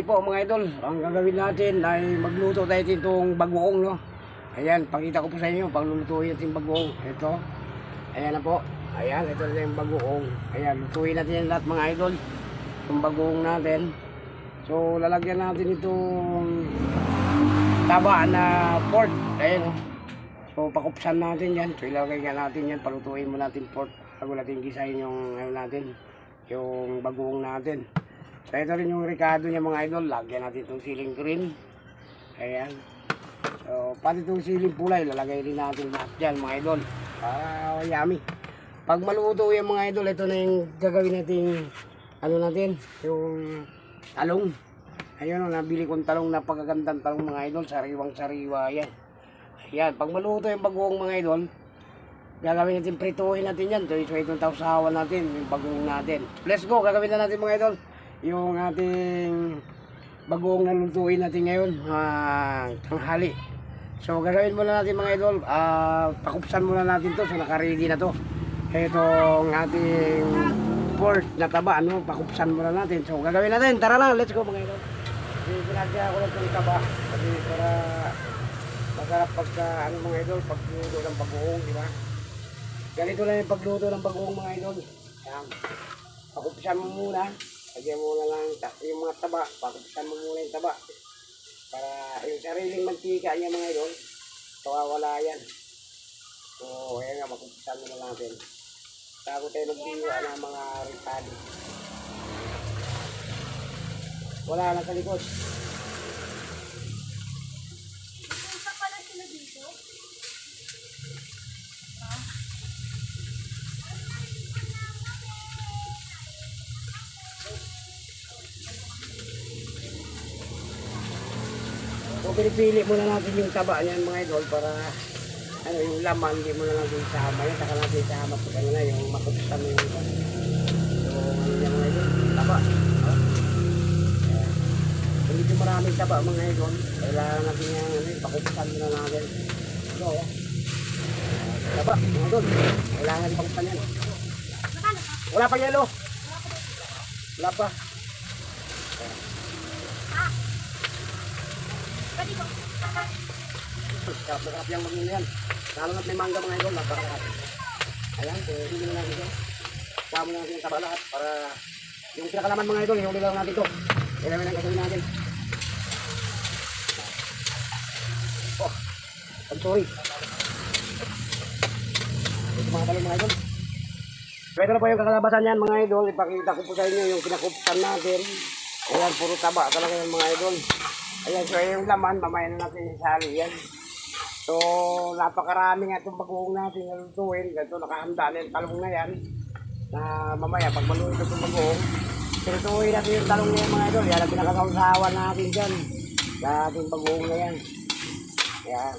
tanghali po mga idol. Ang gagawin natin ay magluto tayo itong bagoong no. Ayan, pakita ko po sa inyo, paglulutuin natin yung bagoong. Ito. Ayan na po. Ayan, ito na yung bagoong. Ayan, lutuin natin yan lahat mga idol. Itong bagoong natin. So, lalagyan natin itong taba na pork. Ayan o. So, pakupsan natin yan. So, ilalagay nga natin yan. Palutuin mo natin pork. Bago natin gisahin yung ano natin. Yung bagoong natin. So, ito rin yung ricado niya mga idol. Lagyan natin itong siling green. Ayan. So, pati itong siling pulay. Lalagay rin natin lahat dyan mga idol. Ah, yummy. Pag maluto yung mga idol, ito na yung gagawin natin ano natin, yung talong. Ayun, oh, nabili kong talong, napakagandang talong mga idol, sariwang sariwa yan. Ayan, pag maluto yung bagoong mga idol, gagawin natin, prituhin natin yan. Ito, ito itong tausawan natin, yung bagoong natin. Let's go, gagawin na natin mga idol. Yung ating bagoong na lutuin natin ngayon, ah, tanghali. So, gagawin muna natin mga idol, ah, pakupsan muna natin to, so nakaready na to. Itong ating pork na taba, ano, pakupsan muna natin. So, gagawin natin, tara na, let's go mga idol. Kasi pinagya ko lang itong taba, kasi para masarap pagka, ano mga idol, pagluto ng bagoong, di ba? Ganito lang yung pagluto ng bagoong mga idol. Yan. Pakupsan mo muna. Lagyan mo na lang yung mga taba. Pakupsan mo muna yung taba. Para yung sariling mantika niya mga idol, kawawala yan. So, ayan nga, pakupsan mo na natin. Bago tayo magdiwa ng mga ricado. Wala na sa likod. Isa pala sila dito. So, pinipili muna natin yung taba niyan mga idol para ano yung laman, hindi mo na natin isama yan. Saka natin isama sa kanila yung matupsan mo yung iba. So, ano yan mga idol, taba. Oh. Kung medyo maraming taba mga idol, kailangan natin yung ano, yung pakupsan muna natin. So, taba mga idol, kailangan pakupsan yan. Wala pa yelo. Wala pa. Pwede ko. Sarap yung magmula yan. Lalo na't may mangga mga idol, napakasarap. Ayan, so hindi na natin ito. Kuha mo na natin yung taba para yung pinakalaman mga idol, ihuli lang natin ito. Kailangan lang gagawin natin. Oh, I'm sorry. Ito mga talong mga idol. So ito na po yung kakalabasan yan mga idol. Ipakita ko po sa inyo yung kinakuptan natin. Ayan, puro taba talaga yung mga idol. Ayan, so yung laman, mamaya na natin isali yan. So, napakarami nga itong bagoong natin na lutuin. Ganito, nakahanda na yung talong na yan. Na mamaya, pag maluto itong bagoong, sinutuin natin yung talong na yan mga idol. Yan ang pinakakausawan natin dyan. Sa ating bagoong na yan. Yan.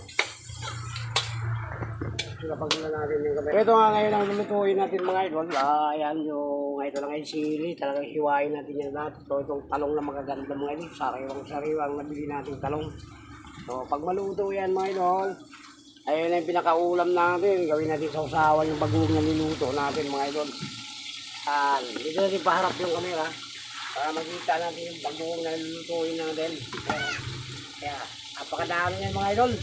Sinapag na natin yung gabi. Ito nga ngayon ang lulutuin natin mga idol. Ah, ayan yung ito lang yung sili. Talagang hiwain natin yan lahat. So itong talong na magaganda mga idol. Sariwang sariwang nabili natin talong. So pag maluto yan mga idol, ayun na yung pinakaulam natin. Gawin natin sa usawa yung bagong na niluto natin mga idol. Yan. Dito natin paharap yung camera. Para makita natin yung bagong na nilutuin natin. Ayan. Kaya, napakadami yan mga idol.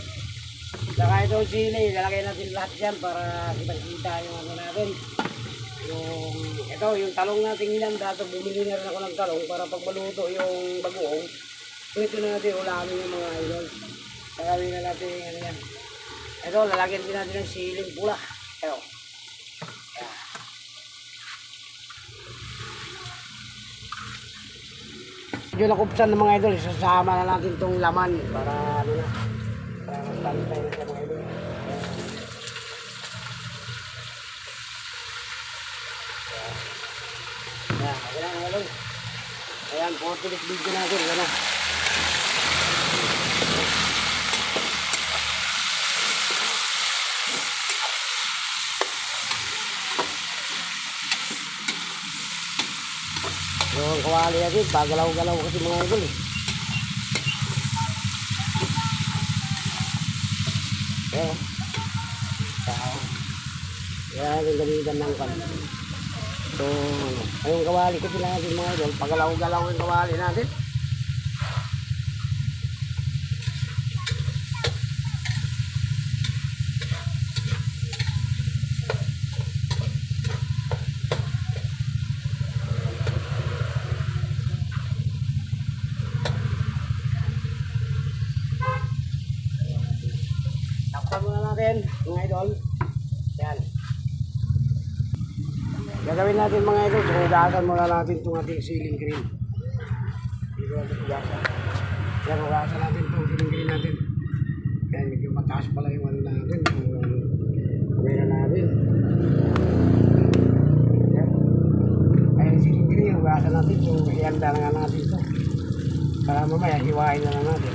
Saka ito sili, lalagay natin lahat dyan para kitang-kita yung ano natin. Yung, ito, yung talong natin hinanda, ito bumili na rin ako ng talong para pag maluto yung bagoong, ito na natin ulamin yung mga idol. Lalagyan na natin yung ano yan. Ito, lalagyan din natin ng siling pula. Ito. Medyo nakupsan ng mga idol, isasama na natin itong laman para ano na, magpantay na siya mga idol. Ayan. Okay na mga idol. Ayan, 40 minutes video natin, ayan na. Yung kawali natin, pagalaw-galaw kasi mga idol eh. Ayan. Tao. Yan ang gamitan ng pan. So, ayong kawali kasi natin mga idol, pagalaw-galaw yung kawali natin. natin, mga idol. Yan. Gagawin natin mga idol, so hugasan muna natin itong ating ceiling green. Dito natin hugasan. Yan, hugasan natin itong ceiling green natin. Yan, medyo mataas pala yung ano natin, yung kamera natin. Yan. Ayun yung ceiling green, hugasan natin, so ihanda na nga natin ito. Para mamaya, hiwain na lang natin.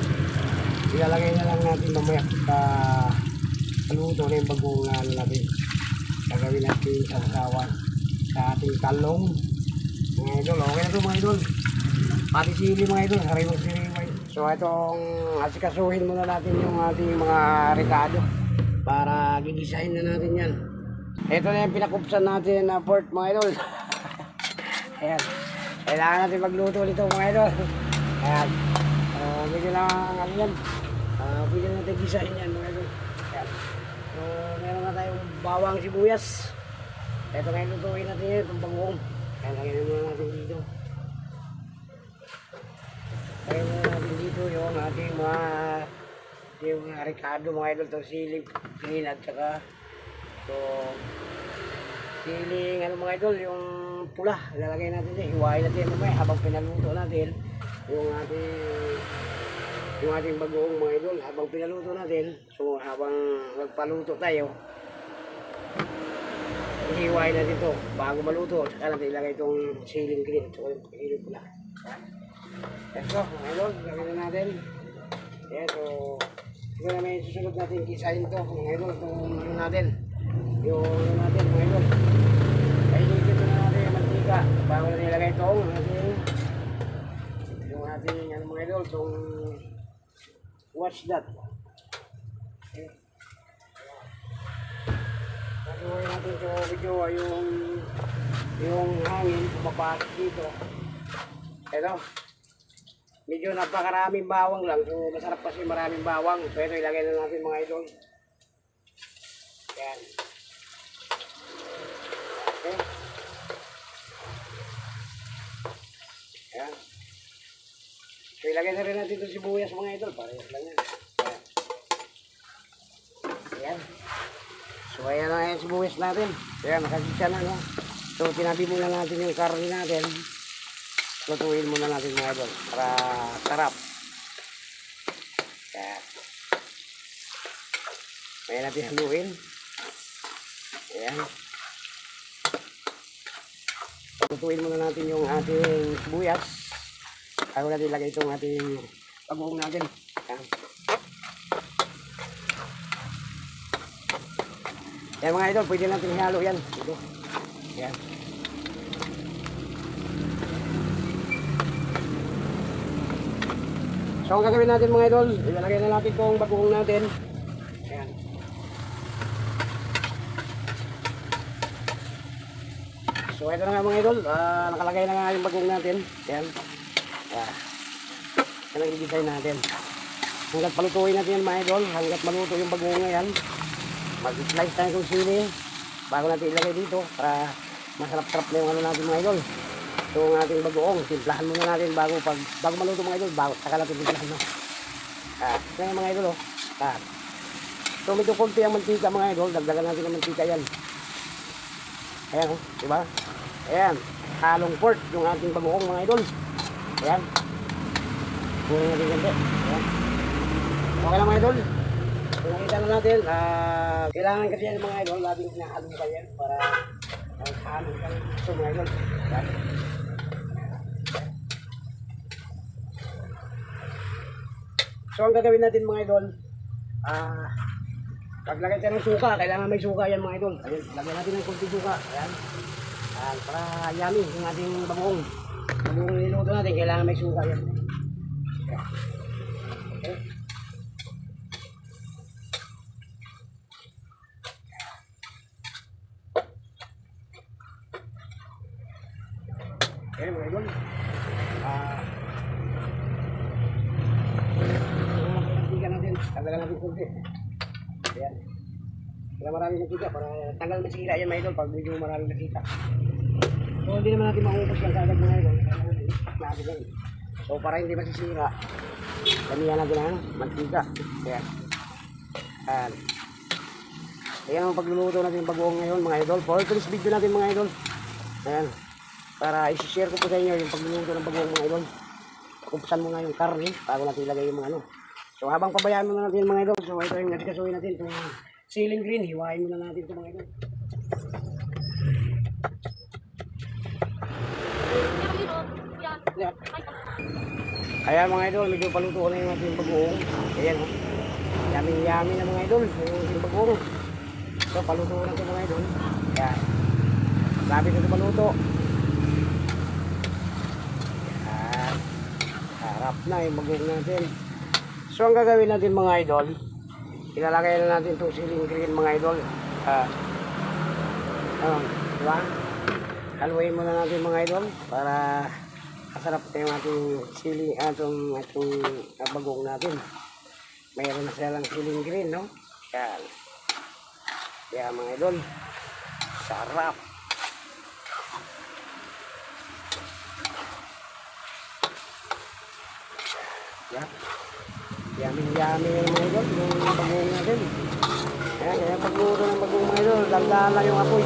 Ilalagay na lang natin mamaya sa paluto na yung bagong ano natin. Gagawin natin sa usawan sa ating talong. Mga idol, okay na ito mga idol. Pati sili mga idol, sariwang siriway. So itong asikasuhin muna natin yung ating mga rekado para gigisahin na natin yan. Ito na yung pinakupsan natin na pork mga idol. Ayan. Kailangan natin magluto ulit ito mga idol. Ayan. Uh, medyo na ano yan. Uh, pwede natin gisahin yan mga idol. Ayan. So meron na tayong bawang sibuyas. Ito ngayon lutuin natin yan, itong bangong. Kaya lagyan muna natin dito. Lagyan muna natin dito yung ating mga yung mga ricado mga idol to siling green at saka to siling ano mga idol yung pula lalagay natin dito hiwain natin mamaya habang pinaluto natin yung ating yung ating bagoong mga idol habang pinaluto natin so habang nagpaluto tayo Ihiwain natin ito bago maluto. Saka natin ilagay itong ceiling green. Ito yung pagkilo pula. Let's go, mga idol. Gawin na natin. Ayan, so... Ito na may susunod natin kisahin to mga idol. Itong ano natin. Yung ano natin, mga idol. Kainin dito na natin yung mantika. Bago natin ilagay itong ating... Yung ating, ano mga idol, itong... Watch that. Gagawin natin ito video yung yung hangin pumapasok dito. Ito. Medyo napakaraming bawang lang. So masarap kasi maraming bawang. Pero ilagay na natin mga idol. Yan. Okay. Yan. So ilagay na rin natin ito sibuyas mga idol. Parehas lang yan. Yan. Yan. So ayan na yung sibuyas natin. Ayan, nakagisa na no. So tinabi muna natin yung karne natin. Lutuin muna natin mga idol para sarap. Ayan. Ayan natin haluin. Ayan. Lutuin muna natin yung ating sibuyas. Ayaw natin ilagay itong ating pag-uong natin. Ayan. Yan mga idol, pwede natin ihalo yan. Ito. Yan. So ang gagawin natin mga idol, ilalagay na natin itong bagoong natin. Ayan. So ito na nga mga idol, ah, nakalagay na nga yung bagoong natin. Ayan. Ayan. Yan ang i-design natin. Hanggat palutuin natin yan mga idol, hanggat maluto yung bagoong na yan, mag-slice tayo ng sili bago natin ilagay dito para masarap-sarap na yung ano natin mga idol. So ang ating bagoong, timplahan muna natin bago pag bago maluto mga idol, bago saka natin timplahan no. Ah, yan yung mga idol oh. Ah. So medyo konti ang mantika mga idol, dagdagan natin ng mantika yan. Ayan oh, di ba? Ayan, halong pork yung ating bagoong mga idol. Ayan. Kunin natin ganti. Ayan. Okay lang mga idol. Nakita na natin, ah, kailangan kasi yan mga idol, laging hinahalo ka yan para ang halo ka gusto mga idol. So, ang gagawin natin mga idol, ah, paglagay tayo ng suka, kailangan may suka yan mga idol. Ayan, lagyan natin ng kunti suka. Ayan. Ayan, para yummy yung ating bagoong. Bagoong niluto natin, kailangan may suka yan. Okay, mga idol. Ah. Tingnan natin. Tanggalan natin kunti. Ayan. Kaya maraming tanggal masira yan mga idol pag medyo maraming nakita. So hindi naman natin maubos lang kagad mga idol. Yan. So para hindi masisira, damihan natin ang mantika. Ayan. Ayan. Ayan ang pagluluto natin ng bagoong ngayon mga idol. For today's video natin mga idol. Ayan. Para isi-share ko po sa inyo yung pagluluto ng bagoong mga idol. Kumpusan muna yung karne bago natin ilagay yung mga ano. So habang pabayaan muna natin mga idol. So ito yung nasikasuhin natin. Itong ceiling green. Hiwain muna natin ito mga idol. Yan. Ayan mga idol, medyo paluto na yung ating bagoong. Ayan o. Yummy-yummy na mga idol. Yung ating bagoong. So paluto na ito mga idol. Ayan. Sabi na ito paluto. Ayan. Harap na yung bagoong natin. So ang gagawin natin mga idol, ilalagay na natin itong siling green mga idol. Ah. ano, di ba? Haluin muna natin mga idol para masarap yung ating siling, atong atong ah, bagong natin. Mayroon na silang siling green, no? Yan. Yan mga idol. Sarap. Yan. Yummy-yummy yung mga idol, yung bagong natin. Ayan, kaya pagluto ng bagong mga idol, lang yung apoy.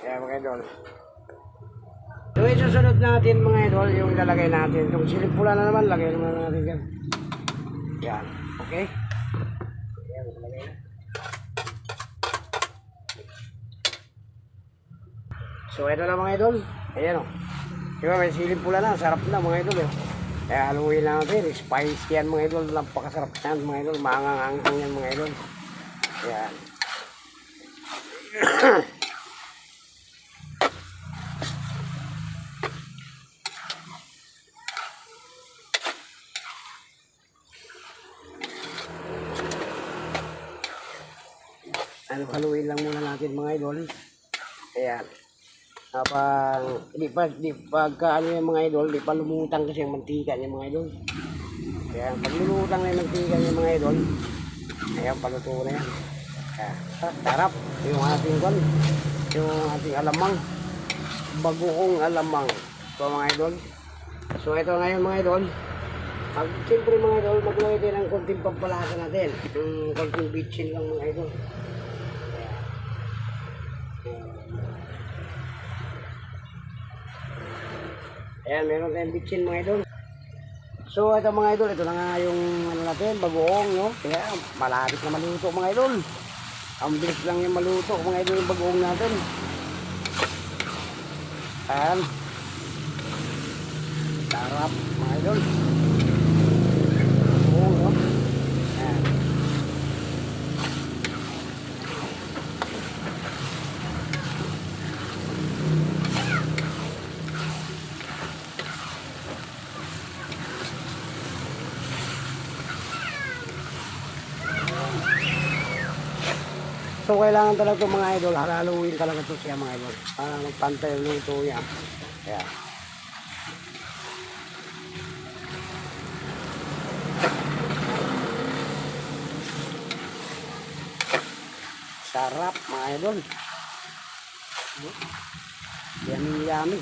Kaya mga idol. So yung susunod natin mga idol, yung ilalagay natin. Itong silip pula na naman, lagay naman natin yan. Yan. Okay? Yan, lagay na. So ito na mga idol. Ayan o. Di ba may silip pula na, sarap na mga idol eh. Kaya haluin lang natin, spicy yan mga idol. Napakasarap yan mga idol. Maangang-angang yan mga idol. Yan. ano haluin lang muna natin mga idol. Ayan. Habang di pa di pagka ano yung mga idol, di pa lumutang kasi yung mantika yung mga idol. Ayan, pag lumutang na yung mantika yung mga idol, ayan, paluto na yan. Ayan, sarap yung ating kon, yung ating alamang, bagoong alamang. So mga idol, so ito ngayon mga idol, pag siyempre mga idol, maglagay din ng konting pampalasa natin. Yung konting bitchin lang mga idol. Ayan, meron tayong bitchin mga idol. So, ito mga idol, ito na nga yung ano natin, bagoong, no? Kaya, malapit na maluto mga idol. Ang bilis lang yung maluto mga idol yung bagoong natin. Ayan. Sarap mga idol. Bagoong, no? Ayan. So kailangan talaga mga idol, halaluin talaga ito siya mga idol. Para magpantay ang luto niya. Kaya. Sarap mga idol. Yummy yummy.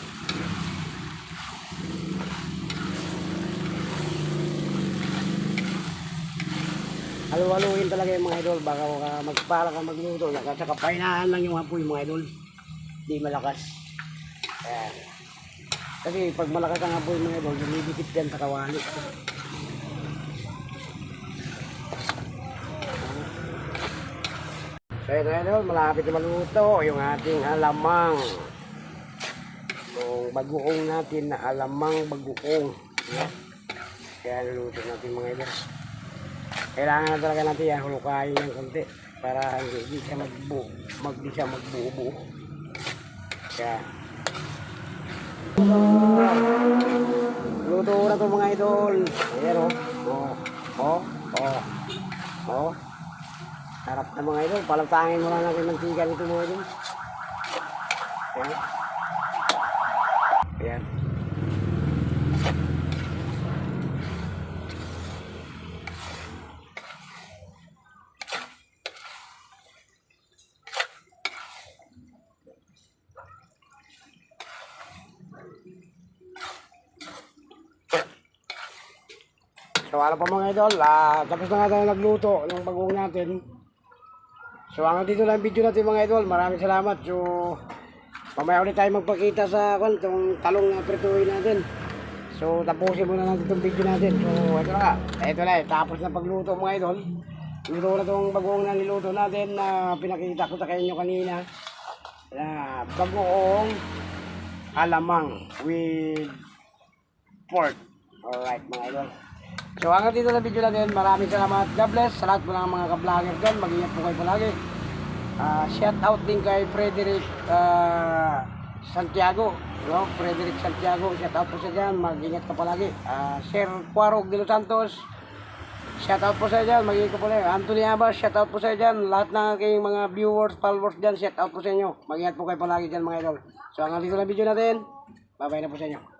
Halu-haluin talaga yung mga idol. Baka ka magpala ka magluto. At saka painahan lang yung apoy mga idol. Hindi malakas. Ayan. Kasi pag malakas ang apoy mga idol, lumidikit yan sa kawali. So ito idol, malapit na maluto yung ating alamang. Yung bagoong natin na alamang bagoong. Kaya naluto natin mga idol kailangan na talaga natin yan hulukayin ng konti para hindi, hindi siya magbu mag di siya magbuo-buo. Kaya luto na to mga idol. Ayan o oh oh oh oh. Harap na mga idol. Palagtangin mo lang natin ng tiga nito mga idol. Ayan ayan So ano pa mga idol, ah, tapos na nga tayo nagluto ng bagong natin. So hanggang dito lang ang video natin mga idol. Maraming salamat. So mamaya ulit tayo magpakita sa kwan, itong talong na prituhin natin. So tapusin muna natin itong video natin. So ito na. Ito na. Tapos na pagluto mga idol. Luto na itong bagong na niluto natin na pinakita ko sa kanyo kanina. Na bagoong alamang with pork. Alright mga idol. So hanggang dito na video natin. Maraming salamat. God bless sa lahat po ng mga ka-vlogger dyan. Mag-ingat po kayo palagi. Ah, shout out din kay Frederick ah, Santiago. No? Frederick Santiago. Shout out po sa dyan. Mag-ingat ka palagi. Ah, Sir Cuarog de los Santos. Shout out po sa dyan. Mag-ingat ka palagi. Anthony Abas. Shout out po sa dyan. Lahat ng aking mga viewers, followers dyan. Shout out po sa inyo. Mag-ingat po kayo palagi dyan mga idol. So hanggang dito na video natin. Bye bye na po sa inyo.